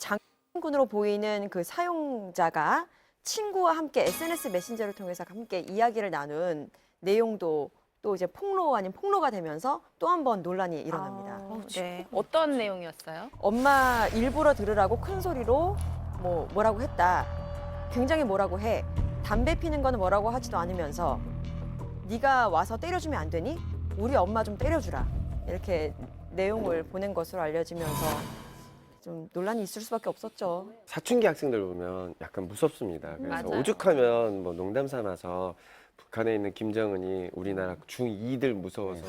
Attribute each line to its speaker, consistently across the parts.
Speaker 1: 장군으로 보이는 그 사용자가 친구와 함께 SNS 메신저를 통해서 함께 이야기를 나눈 내용도 또 이제 폭로 아닌 폭로가 되면서 또 한 번 논란이 일어납니다.
Speaker 2: 아, 네.
Speaker 3: 어떤 내용이었어요?
Speaker 1: 엄마 일부러 들으라고 큰 소리로 뭐 뭐라고 했다. 굉장히 뭐라고 해. 담배 피는 거는 뭐라고 하지도 않으면서 네가 와서 때려주면 안 되니? 우리 엄마 좀 때려주라. 이렇게 내용을 보낸 것으로 알려지면서 좀 논란이 있을 수밖에 없었죠.
Speaker 4: 사춘기 학생들 보면 약간 무섭습니다. 그래서
Speaker 3: 맞아요.
Speaker 4: 오죽하면 뭐 농담 삼아서 북한에 있는 김정은이 우리나라 중2들 무서워서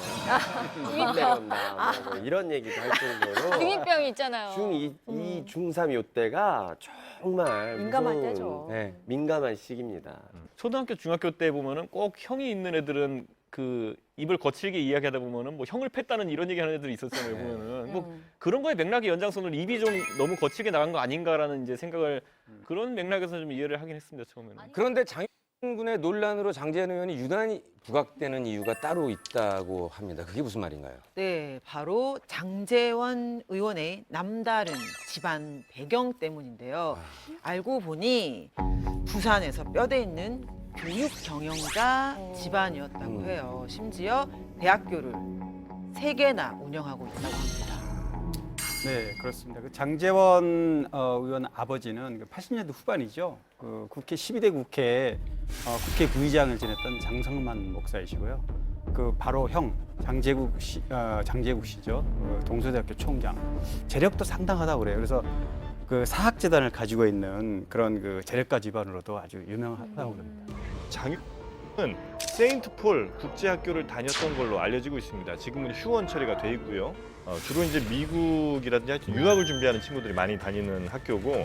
Speaker 4: 안 내려온다 뭐 이런 얘기도 할 정도로
Speaker 3: 중이병이 있잖아요.
Speaker 4: 중2, 이 중3 요때가 정말
Speaker 1: 민감할
Speaker 4: 무서운,
Speaker 1: 때죠.
Speaker 4: 네, 민감한 시기입니다.
Speaker 5: 초등학교, 중학교 때 보면은 꼭 형이 있는 애들은 그 입을 거칠게 이야기하다 보면은 뭐 형을 팼다는 이런 얘기하는 애들이 있었잖아요
Speaker 4: 네.
Speaker 5: 보면은 뭐
Speaker 3: 음.
Speaker 5: 그런 거에 맥락의 연장선을 입이 좀 너무 거칠게 나간 거 아닌가라는 이제 생각을 그런 맥락에서 좀 이해를 하긴 했습니다 처음에는.
Speaker 6: 그런데 장군의 논란으로 장재현 의원이 유난히 부각되는 이유가 따로 있다고 합니다. 그게 무슨 말인가요?
Speaker 7: 네, 바로 장재원 의원의 남다른 집안 배경 때문인데요. 알고 보니 부산에서 뼈대 있는 교육 경영자 집안이었다고
Speaker 6: 음.
Speaker 7: 해요. 심지어 대학교를 세 개나 운영하고 있다고 합니다.
Speaker 8: 네, 그렇습니다. 그 장재원 어, 의원 아버지는 그 80년대 후반이죠. 그 국회 12대 국회 어, 국회 부의장을 지냈던 장성만 목사이시고요. 그 바로 형 장재국 씨, 어, 장재국 씨죠. 그 동서대학교 총장. 재력도 상당하다고 그래요. 그래서 그 사학재단을 가지고 있는 그런 그 재력가 집안으로도 아주 유명하다고 그럽니다.
Speaker 5: 장유는 세인트폴 국제학교를 다녔던 걸로 알려지고 있습니다. 지금은 휴원 처리가 돼 있고요. 어, 주로 이제 미국이라든지 하여튼 유학을 준비하는 친구들이 많이 다니는 학교고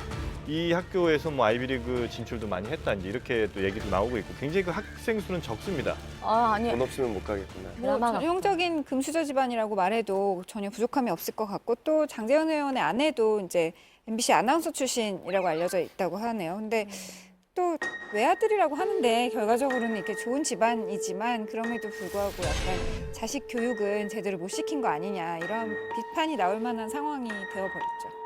Speaker 5: 이 학교에서 뭐 아이비리그 진출도 많이 했다 이제 이렇게 또 얘기도 나오고 있고 굉장히 그 학생 수는 적습니다.
Speaker 3: 아, 아니.
Speaker 4: 돈 없으면 못 가겠구나.
Speaker 2: 뭐
Speaker 3: 드라마가
Speaker 2: 전형적인 금수저 집안이라고 말해도 전혀 부족함이 없을 것 같고 또 장재현 의원의 아내도 이제 MBC 아나운서 출신이라고 알려져 있다고 하네요. 근데 또 외아들이라고 하는데 결과적으로는 이렇게 좋은 집안이지만 그럼에도 불구하고 약간 자식 교육은 제대로 못 시킨 거 아니냐 이런 비판이 나올 만한 상황이 되어버렸죠.